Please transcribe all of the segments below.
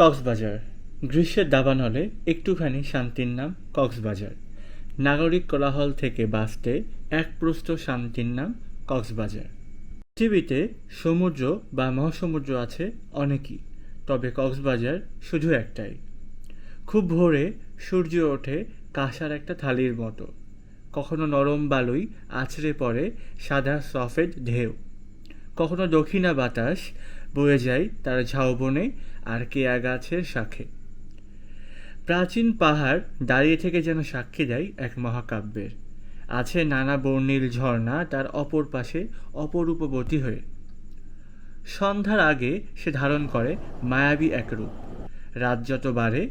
কক্সবাজার। গ্রীষ্মের দাবান হলে একটুখানি শান্তির নাম কক্সবাজার। নাগরিক কোলাহল থেকে বাঁচতে এক প্রস্থ শান্তির নাম কক্সবাজার। পৃথিবীতে সমুদ্র বা মহাসমুদ্র আছে অনেকই, তবে কক্সবাজার শুধু একটাই। খুব ভোরে সূর্য ওঠে কাঁসার একটা থালির মতো। কখনো নরম বালুই আছড়ে পড়ে সাদা সফেদ ঢেউ। কখনো দক্ষিণা বাতাস বয়ে যায় তার ঝাউবনে আর কেয়া গাছের শাখে। প্রাচীন পাহাড় দাঁড়িয়ে থেকে যেন সাক্ষী দেয় এক মহাকাব্যের। আছে নানা বর্ণিল ঝর্ণা তার অপর পাশে অপরূপবতী হয়ে। সন্ধ্যার আগে সে ধারণ করে মায়াবী এক রূপ। রাত যত বাড়ে,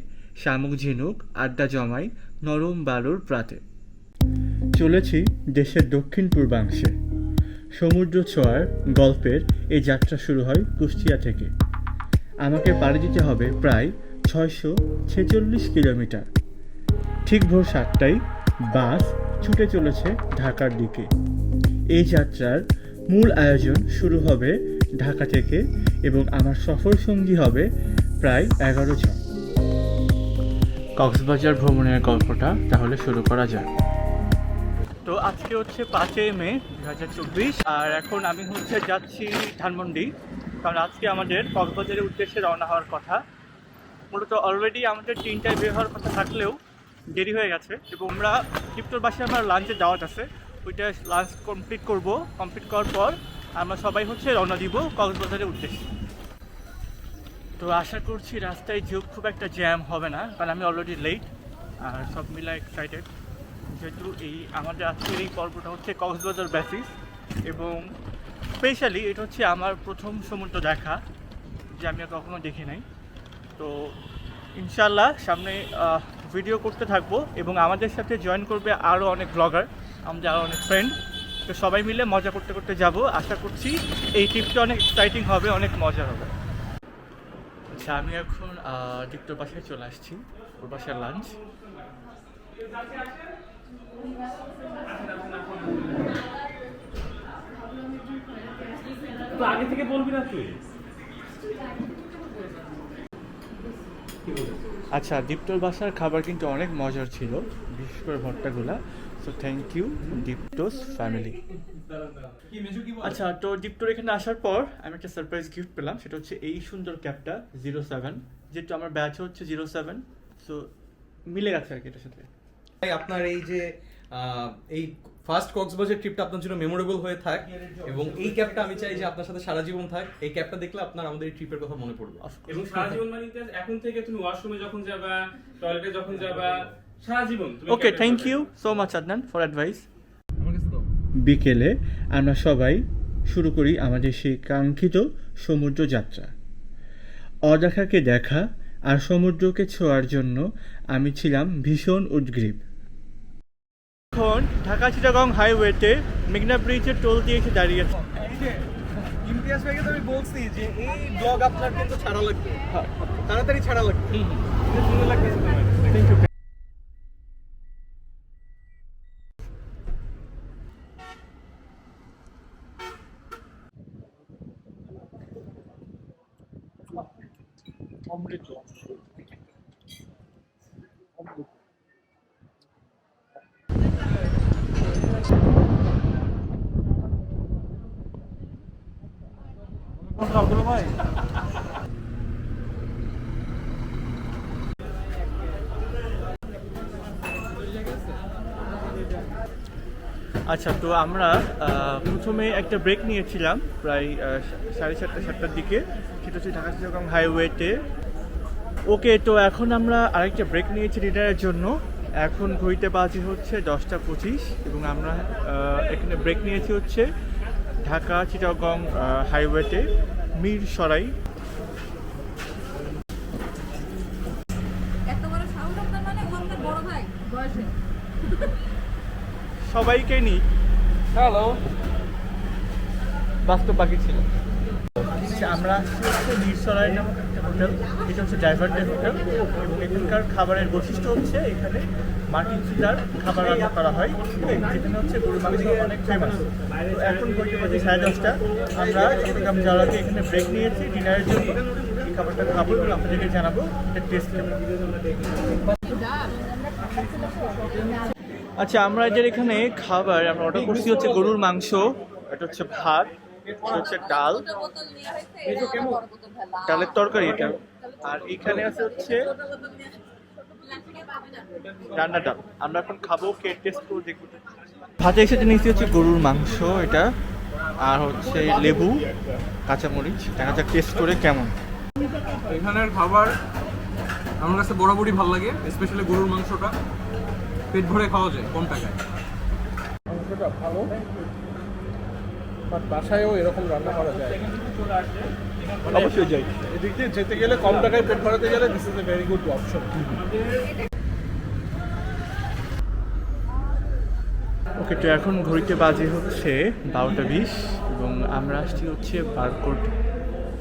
শামুক ঝিনুক আড্ডা জমায় নরম বালুর প্রাতে। চলেছি দেশের দক্ষিণ পূর্বাংশে। সমুদ্র ছোঁয়ার গল্পের এই যাত্রা শুরু হয় কুষ্টিয়া থেকে। আমাকে পাড়ি দিতে হবে প্রায় ছয়শো ছেচল্লিশ কিলোমিটার। ঠিক ভোর সাতটায় বাস ছুটে চলেছে ঢাকার দিকে। এই যাত্রার মূল আয়োজন শুরু হবে ঢাকা থেকে এবং আমার সফর সঙ্গী হবে প্রায় এগারো জন। কক্সবাজার ভ্রমণের গল্পটা তাহলে শুরু করা যাক। তো আজকে হচ্ছে পাঁচই মে দু হাজার চব্বিশ, আর এখন আমি হচ্ছে যাচ্ছি ধানমন্ডি। কারণ আজকে আমাদের কক্সবাজারের উদ্দেশ্যে রওনা হওয়ার কথা। মূলত অলরেডি আমাদের তিনটায় বের হওয়ার কথা থাকলেও দেরি হয়ে গেছে এবং আমরা টিপটোর বাসে আমার লাঞ্চে দাওয়াত আছে। ওইটা লাঞ্চ কমপ্লিট করব। কমপ্লিট করার পর আমরা সবাই হচ্ছে রওনা দিব কক্সবাজারের উদ্দেশ্যে। তো আশা করছি রাস্তায় যুগ খুব একটা জ্যাম হবে না, কারণ আমি অলরেডি লেট আর সব মিলে এক্সাইটেড যেহেতু এই আমাদের আজকের এই পর্বটা হচ্ছে কক্সবাজার বেসিস এবং স্পেশালি এটা হচ্ছে আমার প্রথম সমুদ্র দেখা, যে আমি কখনো দেখি নাই। তো ইনশাল্লাহ সামনে ভিডিও করতে থাকব এবং আমাদের সাথে জয়েন করবে আরও অনেক ব্লগার আমাদের আরও অনেক ফ্রেন্ড তো সবাই মিলে মজা করতে করতে যাব। আশা করছি এই ট্রিপটা অনেক এক্সাইটিং হবে, অনেক মজা হবে। আচ্ছা আমি এখন দীপ্তর বাসায় চলে আসছি, ওর বাসার লাঞ্চ তো আগে থেকে বলবি না তুই? আচ্ছা দীপ্তর বাসার খাবার কিন্তু অনেক মজার ছিল বিশেষ করে ভর্তাগুলা। সো থ্যাংক ইউ দীপ্তোস ফ্যামিলি আচ্ছা তো দীপ্তর এখানে আসার পর আমি একটা সারপ্রাইজ গিফট পেলাম সেটা হচ্ছে এই সুন্দর ক্যাপটা জিরো সেভেন যেহেতু আমার ব্যাচ হচ্ছে জিরো সেভেন সো মিলে গেছে আর কি এটার সাথে। ভাই আপনার এই যে এই ফার্স্ট কক্সবাজার ট্রিপটা আপনার জন্য মেমোরেবল হয়ে থাক এবং এই ক্যাবটা আমি চাই যে আপনার সাথে সারা জীবন থাক। এই ক্যাবটা দেখলে আপনার আমাদের এই ট্রিপের কথা মনে পড়বে। এবং সারা জীবন মানে এখন থেকে তুমি ওয়াশরুমে যখন যাবা টয়লেটে যখন যাবা সারা জীবন তুমি okay thank you so much Adnan for advice বিকেলে আমরা সবাই শুরু করি আমাদের সেই কাঙ্ক্ষিত সমুদ্র যাত্রা। অদেখাকে দেখা আর সমুদ্রকে ছোঁয়ার জন্য আমি ছিলাম ভীষণ উদ্গ্রীব। এখন ঢাকা চিটাগং হাইওয়েতে মেঘনা ব্রিজের টোল দিয়ে এসে দাঁড়িয়েছে আছে। যে ইমতিয়াজ ভাইকে তো আমি বলছি যে এই ব্লগ আপনার কিন্তু ছাড়া লাগবে। তাড়াতাড়ি ছাড়া লাগবে। সুন্দর থ্যাংক ইউ আচ্ছা তো আমরা প্রথমে একটা ব্রেক নিয়েছিলাম, প্রায় সাড়ে সাতটা, সাতটার দিকে। সেটা হচ্ছে ঢাকা চিটাগং হাইওয়েতে ওকে, তো এখন আমরা আরেকটা ব্রেক নিয়েছি ডিনারের জন্য। এখন ঘড়িতে বাজে হচ্ছে দশটা পঁচিশ এবং আমরা এখানে ব্রেক নিয়েছি হচ্ছে ঢাকা, চিটাগং হাইওয়েতে মীর সরাই এত বড় সাহস আপনার মানে ও আপনার বড় ভাই বয়সে সবাইকে নিই হ্যালো বাস্তব বাকি ছিল। আচ্ছা আমরা নামক একটা হোটেল। এটা হচ্ছে ড্রাইভার ডাইভারদের হোটেল এবং এখানকার খাবারের বৈশিষ্ট্য হচ্ছে এখানে মাটির চুলার খাবার রান্না করা হয় যেখানে হচ্ছে গরুর মাংস অনেক ফেমাস তো এখন ঘড়িতে বাজে সাড়ে দশটা আমরা চট্টগ্রাম যাওয়ার আগে এখানে ব্রেক নিয়েছি। ডিনারের জন্য এই খাবারটা খাব এবং আপনাদেরকে জানাব এটা টেস্ট আচ্ছা আমরা যে এখানে খাবার আমরা অর্ডার করছি হচ্ছে গরুর মাংস, এটা হচ্ছে ভাত হচ্ছে ডাল। ডালের তরকারি এটা। আর এখানে আছে হচ্ছে রান্না ডাল। আমরা এখন খাব, কে টেস্ট করে দেখব। ভাতে এসে নিয়েছি হচ্ছে গরুর মাংস এটা, আর হচ্ছে লেবু, কাঁচামরিচ। দেখা যাক টেস্ট করে কেমন। এখানের খাবার আমার কাছে বরাবরই ভালো লাগে স্পেশালি গরুর মাংসটা। পেট ভরে খাওয়া যায় কম টাকায় মাংসটা ভালো বাট বাসায়ও এরকম রান্না করা যায় অবশ্যই যাই। এদিক দিয়ে যেতে গেলে কম টাকায় পেট ভরাতে গেলে this is a very good option okay তো এখন ঘড়িতে বাজে হচ্ছে বারোটা বিশ এবং আমরা আসছি হচ্ছে বারকোট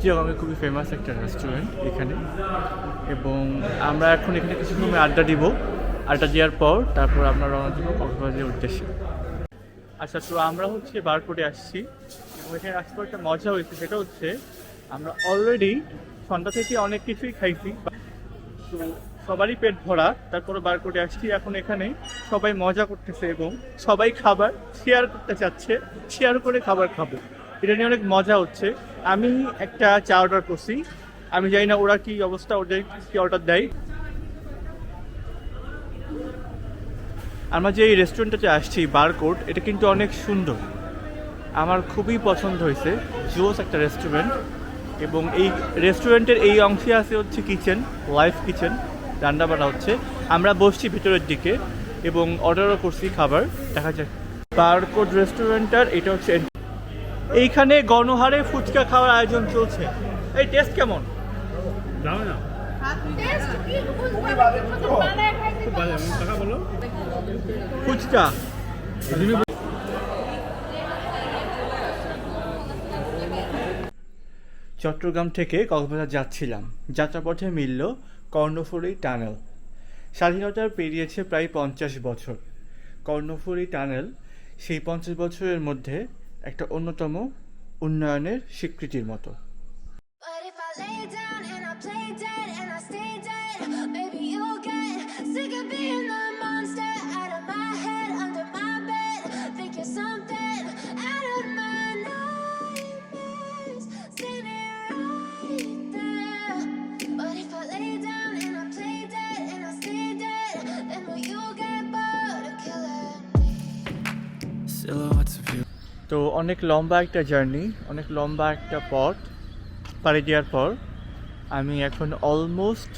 চিয়াগামে খুবই ফেমাস একটা রেস্টুরেন্ট এখানে। এবং আমরা এখন এখানে কিছু সময় আড্ডা দিব। আড্ডা দেওয়ার পর তারপর আমরা রওনা দিব কক্সবাজারের উদ্দেশ্যে। আচ্ছা তো আমরা হচ্ছে বারকোটে আসছি। এবং এখানে একটা মজা হয়েছে, সেটা হচ্ছে আমরা অলরেডি সন্ধ্যা থেকে অনেক কিছুই খাইছি। তো সবারই পেট ভরা তারপরে বার করে আসছি। এখন এখানে সবাই মজা করতেছে এবং সবাই খাবার শেয়ার করতে চাচ্ছে শেয়ার করে খাবার খাব। এটা নিয়ে অনেক মজা হচ্ছে। আমি একটা চা অর্ডার করছি। আমি জানি না ওরা কি অবস্থা, ওদের কি অর্ডার দেয়। আমরা যে এই রেস্টুরেন্টটাতে আসছি বারকোট এটা কিন্তু অনেক সুন্দর। আমার খুবই পছন্দ হয়েছে জোস একটা রেস্টুরেন্ট এবং এই রেস্টুরেন্টের এই অংশে আছে হচ্ছে কিচেন লাইফ কিচেন রান্না বান্না হচ্ছে। আমরা বসছি ভিতরের দিকে এবং অর্ডারও করছি খাবার দেখা যাক। বারকোট রেস্টুরেন্টটার এটা হচ্ছে এইখানে গণহারে ফুচকা খাওয়ার আয়োজন চলছে। এই টেস্ট কেমন? ফুচকা। চট্টগ্রাম থেকে কক্সবাজার যাচ্ছিলাম। যাত্রাপথে মিলল কর্ণফুলী টানেল। স্বাধীনতার পেরিয়েছে প্রায় পঞ্চাশ বছর। কর্ণফুলী টানেল সেই পঞ্চাশ বছরের মধ্যে একটা অন্যতম উন্নয়নের স্বীকৃতির মতো। But if I lay তো অনেক লম্বা একটা জার্নি, অনেক লম্বা একটা পথ, পাড়ি দেওয়ার পর আমি এখন অলমোস্ট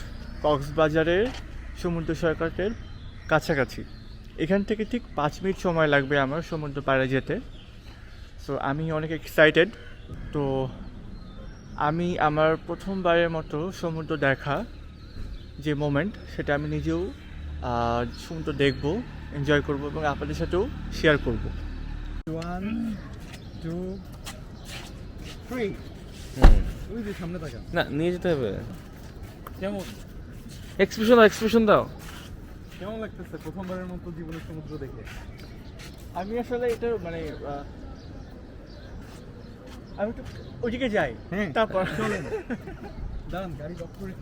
কক্সবাজারের সমুদ্র সৈকতের কাছাকাছি। এখান থেকে ঠিক পাঁচ মিনিট সময় লাগবে আমার সমুদ্র পাড়ে যেতে। সো আমি অনেক এক্সাইটেড তো আমি আমার প্রথমবারের মতো সমুদ্র দেখা, যে মোমেন্ট সেটা আমি নিজেও সমুদ্র দেখব এনজয় করব এবং আপনাদের সাথেও শেয়ার করব। ওয়ান টু থ্রি ওই যে সামনে থাকা না নিয়ে যেতে হবে। কেমন? এক্সপ্রেশন দাও এক্সপ্রেশন দাও। কেমন লাগতেছে প্রথমবারের মতো জীবনের সমুদ্র দেখে? আমি আসলে এটা মানে আমি একটু ওইদিকে যাই। হ্যাঁ। তারপর দাঁড়ান গাড়ি লক করে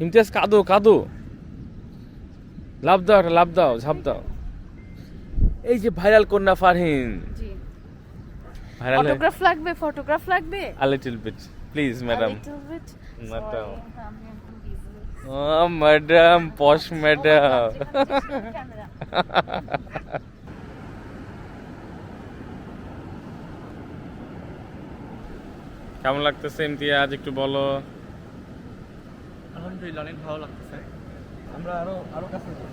ইমতিয়াজ কাঁদো কাঁদো। লাভ দাও লাভ দাও ঝাপ দাও। এই যে ভাইরাল কন্যা ফারহিন। জি। ভাইরাল ফটোগ্রাফ লাগবে ফটোগ্রাফ লাগবে? A little bit please madam busy. ও ম্যাডাম পশ ম্যাডাম কেমন লাগতেছে ইমতিয়াজ একটু বলো। আলহামদুলিল্লাহ অনেক ভালো লাগতেছে। আমরা আরও আরও কাছে যাই।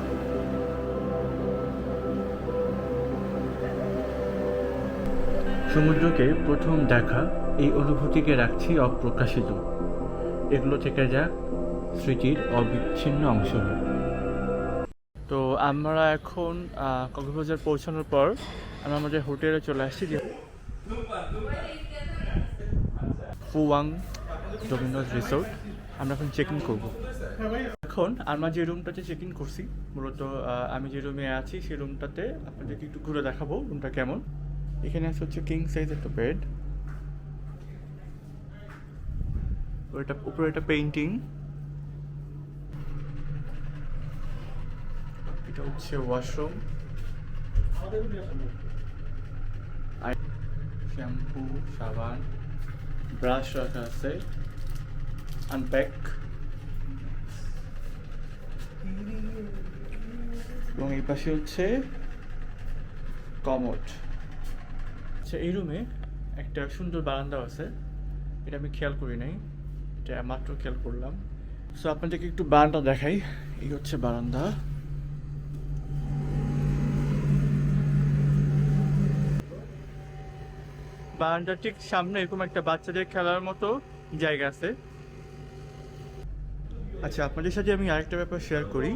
সমুদ্রকে প্রথম দেখা এই অনুভূতিকে রাখছি অপ্রকাশিত। এগুলো থেকে যাক, স্মৃতির অবিচ্ছিন্ন অংশ তো আমরা এখন কক্সবাজার পৌঁছানোর পর আমরা আমাদের হোটেলে চলে আসছি। ফুয়াং ডোমিনোজ রিসোর্ট। আমরা এখন চেক ইন করব। এখন আমরা যে রুমটাতে চেক ইন করছি, মূলত আমি যে রুমে আছি, সেই রুমটাতে আপনাদেরকে একটু ঘুরে দেখাবো রুমটা কেমন। এখানে আছে হচ্ছে কিং সাইজ একটা বেড ওইটা উপরে একটা পেইন্টিং এটা হচ্ছে ওয়াশরুম শ্যাম্পু সাবান ব্রাশ রাখা আছে। আনপ্যাক এবং এই পাশে হচ্ছে কমোড। আচ্ছা এই রুমে একটা সুন্দর বারান্দা আছে। এটা আমি খেয়াল করি নাই। এটা মাত্র খেয়াল করলাম। সো আপনাদেরকে একটু বারান্দা দেখাই। এই হচ্ছে বারান্দা। বারান্দার ঠিক সামনে এরকম একটা বাচ্চাদের খেলার মতো জায়গা আছে। আচ্ছা আপনাদের সাথে আমি আরেকটা ব্যাপার শেয়ার করি।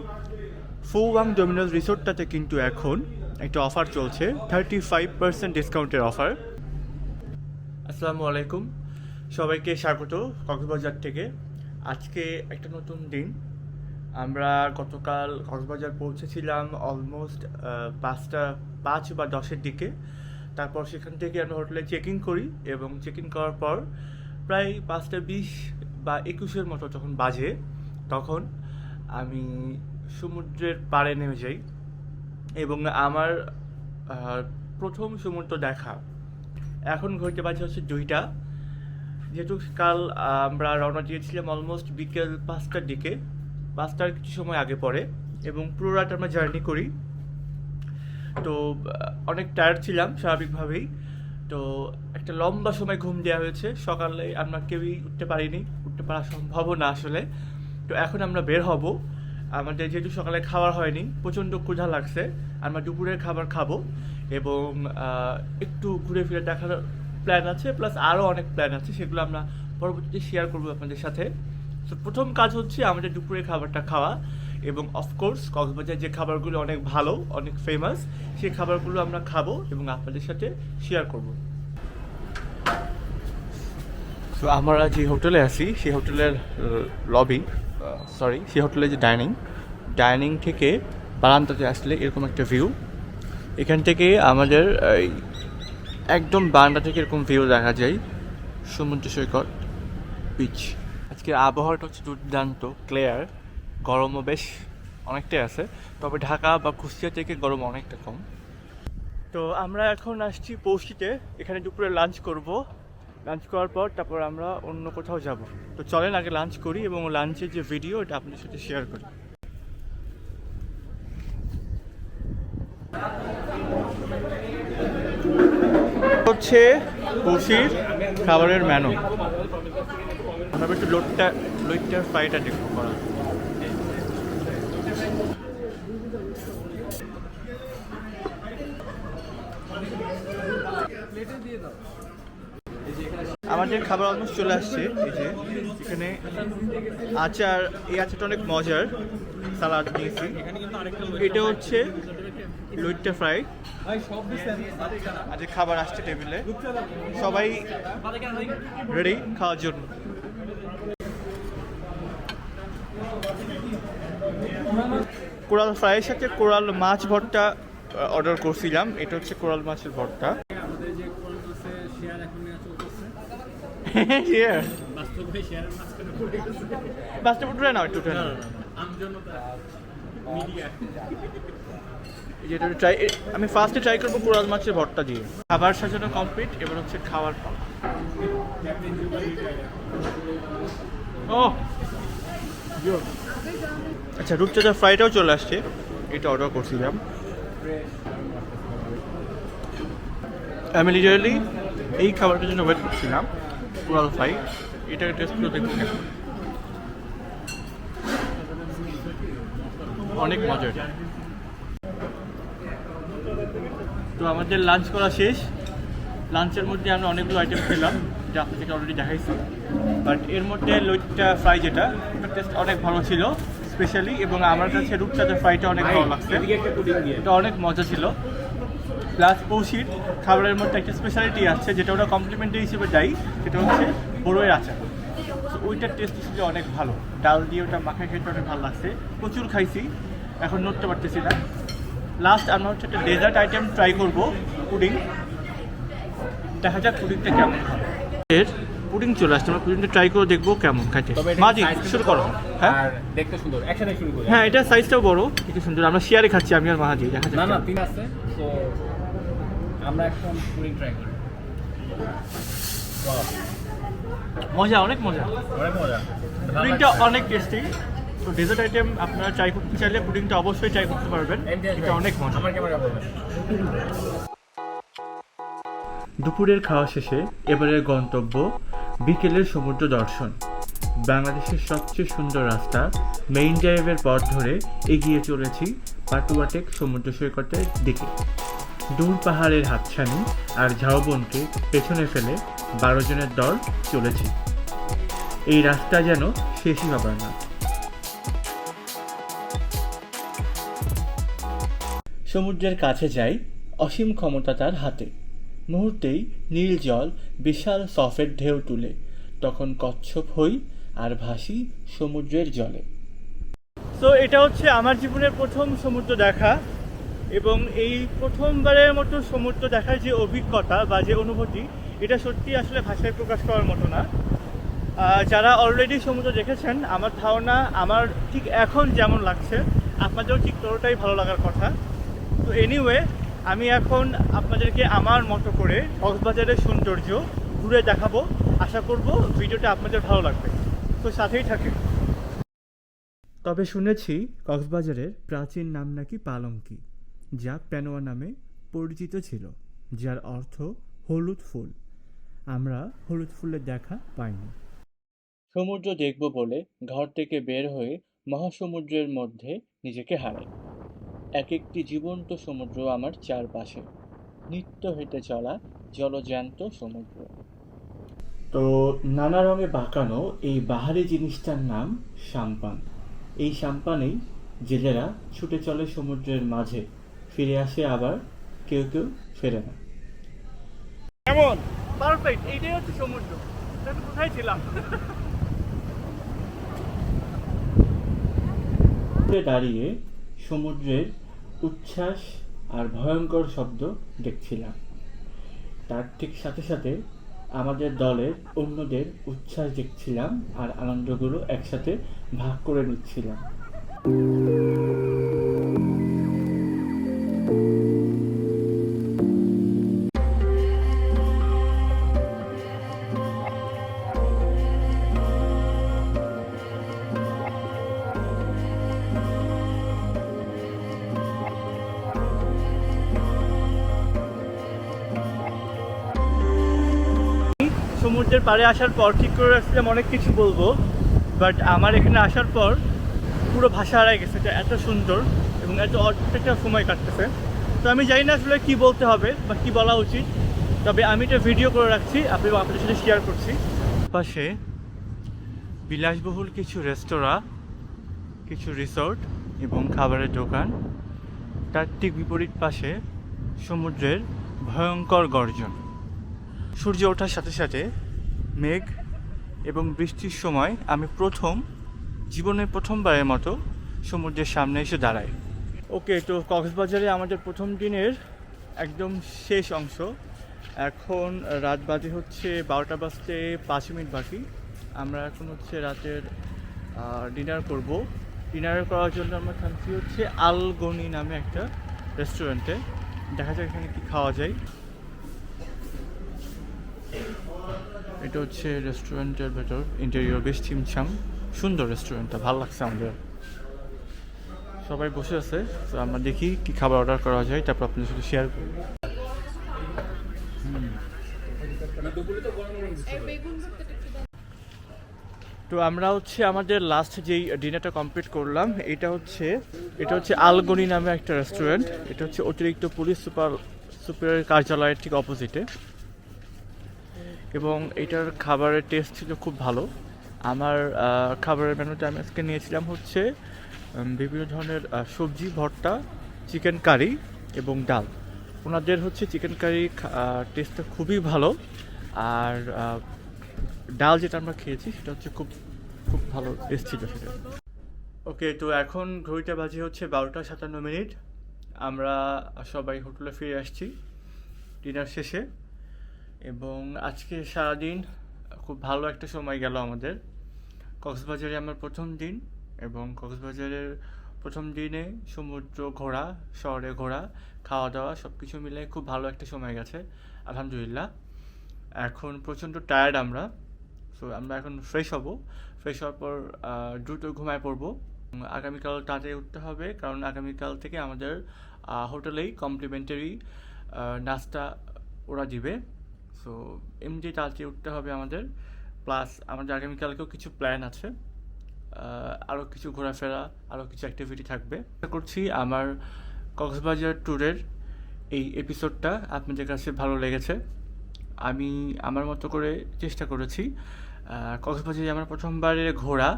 ফোওয়াং ডোমিনোজ রিসোর্টটাতে কিন্তু এখন একটা অফার চলছে থার্টি ফাইভ পার্সেন্ট ডিসকাউন্টের অফার আসসালামু আলাইকুম। সবাইকে স্বাগত কক্সবাজার থেকে। আজকে একটা নতুন দিন। আমরা গতকাল কক্সবাজার পৌঁছেছিলাম অলমোস্ট পাঁচটা, পাঁচ বা দশের দিকে। তারপর সেখান থেকে আমরা হোটেলে চেক ইন করি এবং চেক ইন করার পর প্রায় পাঁচটা বিশ বা একুশের মতো যখন বাজে, তখন আমি সমুদ্রের পাড়ে নেমে যাই। এবং আমার প্রথম সমুদ্র দেখা। এখন ঘড়িতে বাজে হচ্ছে দুইটা। যেহেতু কাল আমরা রওনা দিয়েছিলাম অলমোস্ট বিকেল পাঁচটার দিকে। পাঁচটার কিছু সময় আগে পরে। এবং পুরো রাত আমরা জার্নি করি। তো অনেক টায়ার্ড ছিলাম স্বাভাবিকভাবেই। তো, একটা লম্বা সময় ঘুম দেওয়া হয়েছে। সকালে আমরা কেউই উঠতে পারিনি। উঠতে পারা সম্ভব না আসলে। তো এখন আমরা বের হব। আমাদের যেহেতু সকালে খাবার হয়নি, প্রচণ্ড ক্ষুধা লাগছে, আমরা দুপুরের খাবার খাব এবং একটু ঘুরে ফিরে দেখার প্ল্যান আছে প্লাস আরও অনেক প্ল্যান আছে, সেগুলো আমরা পরবর্তীতে শেয়ার করব আপনাদের সাথে। তো প্রথম কাজ হচ্ছে আমাদের দুপুরের খাবারটা খাওয়া এবং অফকোর্স কক্সবাজার যে খাবারগুলো অনেক ভালো, অনেক ফেমাস সেই খাবারগুলো আমরা খাব এবং আপনাদের সাথে শেয়ার করব। তো আমরা যে হোটেলে আছি, সেই হোটেলের লবি সরি সেই হোটেলের যে ডাইনিং ডাইনিং থেকে বারান্দাতে আসলে এরকম একটা ভিউ এখান থেকে আমাদের একদম বারান্দা থেকে এরকম ভিউ দেখা যায়, সমুদ্র সৈকত বিচ আজকে আবহাওয়াটা হচ্ছে দুর্দান্ত ক্লিয়ার গরমও বেশ অনেকটাই আছে, তবে ঢাকা বা কুষ্টিয়া থেকে গরম অনেকটা কম। তো আমরা এখন আসছি পৌষিতে, এখানে দুপুরে লাঞ্চ করব। লাঞ্চ করার পর তারপর আমরা অন্য কোথাও যাব। তো চলেন আগে লাঞ্চ করি এবং লাঞ্চের যে ভিডিও এটা আপনাদের সাথে শেয়ার করি। হচ্ছে পৌষির খাবারের মেনু আমরা একটু লোটটা, লোটটার ফ্রাইটা দেখব করা। আমাদের খাবার অলমোস্ট চলে আসছে, এই যে, এখানে আচার, এই আচারটা অনেক মজার, সালাদ নিয়েছি। এটা হচ্ছে লইট্টা ফ্রাই। আজকে খাবার আসছে টেবিলে। সবাই রেডি খাওয়ার জন্য। কোরাল ফ্রাইয়ের সাথে কোরাল মাছ ভর্তা অর্ডার করছিলাম। এটা হচ্ছে কোরাল মাছের ভর্তা আমাদের যে কোন মাসে শেয়ার এখন নেওয়া চলতেছে Here. আমি ফার্স্টে ট্রাই করব কোরাল মাছের ভর্তা দিয়ে। খাবার সাজানো কমপ্লিট এবার হচ্ছে খাওয়ার ও! আচ্ছা রূপচাঁদা ফ্রাইটাও চলে আসছে। এটা অর্ডার করছিলাম। আমি লিটারালি এই খাবারটার জন্য ওয়েট করছিলাম। কোরাল ফ্রাই এটাকে টেস্ট করে দেখব কেমন। অনেক মজার। তো আমাদের লাঞ্চ করা শেষ। লাঞ্চের মধ্যে আমরা অনেকগুলো আইটেম খেলাম, যা আপনাদেরকে অলরেডি দেখাইছি। বাট এর মধ্যে লইট্টা ফ্রাই যেটা, ওটার টেস্ট অনেক ভালো ছিল স্পেশালি এবং আমার কাছে রূপচাঁদের ফ্রাইটা অনেক ভালো লাগছে। এটা অনেক মজা ছিল। প্লাস পৌষির খাবারের মধ্যে একটা স্পেশালিটি আছে যেটা ওরা কমপ্লিমেন্টারি হিসেবে দেয় সেটা হচ্ছে বড়োয়ের আচার। তো ওইটার টেস্ট ছিল অনেক ভালো। ডাল দিয়ে ওটা মাখায় খেতে অনেক ভালো লাগছে। প্রচুর খাইছি এখন নড়তে পারতেছি না। লাস্ট আমরা হচ্ছে একটা ডেজার্ট আইটেম ট্রাই করব পুডিং। দেখা যাক পুডিংটা কেমন এর পুডিং চলে আসছে আমরা পুডিংটা ট্রাই করে দেখব কেমন খাইতে। মাঝি শুরু করো। হ্যাঁ? দেখতে সুন্দর একসাথে শুরু করি। হ্যাঁ এটা সাইজটাও বড় একটু সুন্দর। আমরা শেয়ারে খাচ্ছি আমি আর মাহাজি দেখা যাক না না তিন আছে তো আমরা এখন পুডিং ট্রাই করি। মজা অনেক মজা। অনেক মজা। পুডিংটা অনেক টেস্টি তো ডেজার্ট আইটেম আপনারা ট্রাই করতে চাইলে পুডিংটা অবশ্যই ট্রাই করতে পারবেন। এটা অনেক মজা। আমার ক্যামেরা দুপুরের খাওয়া শেষে এবারের গন্তব্য বিকেলের সমুদ্র দর্শন। বাংলাদেশের সবচেয়ে সুন্দর রাস্তা মেইন ড্রাইভের পথ ধরে এগিয়ে চলেছি পাটুয়াটেক সমুদ্র সৈকতের দিকে। দূর পাহাড়ের হাতছানি আর ঝাউবনকে পেছনে ফেলে বারো জনের দল চলেছে। এই রাস্তা যেন শেষই হবার না। সমুদ্রের কাছে যাই, অসীম ক্ষমতা তার হাতে। মুহূর্তেই নীল জল বিশাল সফের ঢেউ তুলে, তখন কচ্ছপ হই আর ভাসি সমুদ্রের জলে। তো এটা হচ্ছে আমার জীবনের প্রথম সমুদ্র দেখা। এবং এই প্রথমবারের মতো সমুদ্র দেখার যে অভিজ্ঞতা বা যে অনুভূতি, এটা সত্যি আসলে ভাষায় প্রকাশ করার মতো না। যারা অলরেডি সমুদ্র দেখেছেন, আমার ধারণা, আমার ঠিক এখন যেমন লাগছে, আপনাদেরও ঠিক ততটাই ভালো লাগার কথা। তো এনিওয়ে আমি এখন আপনাদেরকে আমার মতো করে কক্সবাজারের সৌন্দর্য ঘুরে দেখাবো। আশা করব ভিডিওটা আপনাদের ভালো লাগবে। তো সাথেই থাকে তবে শুনেছি কক্সবাজারের প্রাচীন নাম নাকি পালঙ্কি। যা প্যানোয়া নামে পরিচিত ছিল যার অর্থ হলুদ ফুল। আমরা হলুদ ফুলের দেখা পাইনি। সমুদ্র দেখব বলে ঘর থেকে বের হয়ে মহাসমুদ্রের মধ্যে নিজেকে হারাই। এক একটি জীবন্ত সমুদ্র আমার চারপাশে। নিত্য হেঁটে চলা জলজ্যান্ত সমুদ্র। তো নানা রঙে বাঁকানো এই বাহারি জিনিসটার নাম সাম্পান। এই সাম্পানেই জেলেরা ছুটে চলে সমুদ্রের মাঝে ফিরে আসে আবার কেউ কেউ ফেরে না। কেমন? পারফেক্ট এইটাই হচ্ছে সমুদ্র। কোথায় ছিলাম? দাঁড়িয়ে সমুদ্রের উচ্ছ্বাস আর ভয়ঙ্কর শব্দ দেখছিলাম। তার ঠিক সাথে সাথে আমাদের দলের অন্যদের উচ্ছ্বাস দেখছিলাম আর আনন্দগুলো একসাথে ভাগ করে নিচ্ছিলাম। সমুদ্রের পাড়ে আসার পর ঠিক করে রাখছিলাম অনেক কিছু বলব বাট আমার এখানে আসার পর পুরো ভাষা হারাই গেছে, এটা এত সুন্দর। একটা সময় কাটতেছে। তো আমি জানি না আসলে কী বলতে হবে বা কী বলা উচিত। তবে আমি এটা ভিডিও করে রাখছি, আপনি আপনাদের সাথে শেয়ার করছি। পাশে বিলাসবহুল কিছু রেস্তোরাঁ কিছু রিসোর্ট এবং খাবারের দোকান। তার ঠিক বিপরীত পাশে সমুদ্রের ভয়ঙ্কর গর্জন। সূর্য ওঠার সাথে সাথে মেঘ এবং বৃষ্টির সময় আমি প্রথম, জীবনের প্রথমবারের মতো সমুদ্রের সামনে এসে দাঁড়াই। ওকে, তো কক্সবাজারে আমাদের প্রথম দিনের একদম শেষ অংশ। এখন রাত বাজে হচ্ছে বারোটা বাজতে পাঁচ মিনিট বাকি। আমরা এখন হচ্ছে রাতের ডিনার করব। ডিনার করার জন্য আমরা থামছি হচ্ছে আলগনি নামে একটা রেস্টুরেন্টে দেখা যাক এখানে কি খাওয়া যায়। এটা হচ্ছে রেস্টুরেন্টের ভেতর ইন্টেরিয়র বেশ ছিমছাম। সুন্দর রেস্টুরেন্টটা ভালো লাগছে আমাদের। সবাই বসে আছে, তো আমরা দেখি কি খাবার অর্ডার করা যায়, তারপর আপনাদের সাথে শেয়ার করি। তো আমরা হচ্ছে আমাদের লাস্ট যেই ডিনারটা কমপ্লিট করলাম, এটা হচ্ছে এটা হচ্ছে আলগনি নামে একটা রেস্টুরেন্ট এটা হচ্ছে অতিরিক্ত পুলিশ সুপার সুপারের কার্যালয়ের ঠিক অপোজিটে এবং এটার খাবারের টেস্ট ছিল খুব ভালো আমার খাবারের মেনুতে আমি আজকে নিয়েছিলাম হচ্ছে বিভিন্ন ধরনের সবজি, ভর্তা চিকেন কারি এবং ডাল। ওনাদের হচ্ছে চিকেন কারি টেস্টটা খুবই ভালো। আর ডাল যেটা আমরা খেয়েছি সেটা হচ্ছে খুব খুব ভালো টেস্ট ছিল সেটা। ওকে তো এখন ঘড়িটা বাজে হচ্ছে বারোটা সাতান্ন মিনিট। আমরা সবাই হোটেলে ফিরে আসছি ডিনার শেষে। এবং আজকে সারাদিন খুব ভালো একটা সময় গেল আমাদের। কক্সবাজারে আমার প্রথম দিন। এবং কক্সবাজারের প্রথম দিনে সমুদ্র ঘোরা শহরে ঘোরা খাওয়া দাওয়া সব কিছু মিলে খুব ভালো একটা সময় গেছে, আলহামদুলিল্লাহ। এখন প্রচণ্ড টায়ার্ড আমরা সো আমরা এখন ফ্রেশ হব। ফ্রেশ হওয়ার পর দ্রুত ঘুমায় পড়ব। আগামীকাল তাড়াতাড়ি উঠতে হবে, কারণ আগামীকাল থেকে আমাদের হোটেলেই কমপ্লিমেন্টারি নাস্তা ওরা দিবে। সো এমনি তাড়াতাড়ি উঠতে হবে আমাদের প্লাস আমাদের আগামীকালকেও কিছু প্ল্যান আছে। আরও কিছু ঘোরাফেরা আরও কিছু অ্যাক্টিভিটি থাকবে। আশা করছি আমার কক্সবাজার ট্যুরের এই এপিসোডটা আপনাদের কাছে ভালো লেগেছে। আমি আমার মতো করে চেষ্টা করেছি কক্সবাজারে আমার প্রথমবারের ঘোরা,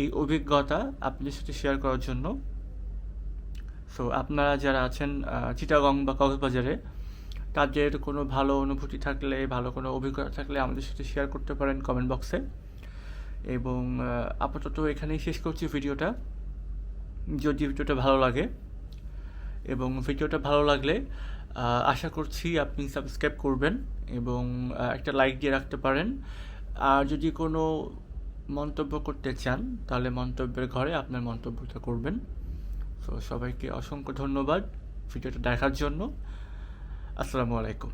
এই অভিজ্ঞতা আপনাদের সাথে শেয়ার করার জন্য। সো আপনারা যারা আছেন চিটাগং বা কক্সবাজারে, তাদের কোনো ভালো অনুভূতি থাকলে, ভালো কোনো অভিজ্ঞতা থাকলে আমাদের সাথে শেয়ার করতে পারেন কমেন্ট বক্সে এবং আপাতত এখানেই শেষ করছি ভিডিওটা। যদি ভিডিওটা ভালো লাগে, এবং ভিডিওটা ভালো লাগলে আশা করছি আপনি সাবস্ক্রাইব করবেন এবং একটা লাইক দিয়ে রাখতে পারেন। আর যদি কোনো মন্তব্য করতে চান, তাহলে মন্তব্যের ঘরে আপনার মন্তব্যটা করবেন। তো সবাইকে অসংখ্য ধন্যবাদ ভিডিওটা দেখার জন্য। আসসালামু আলাইকুম।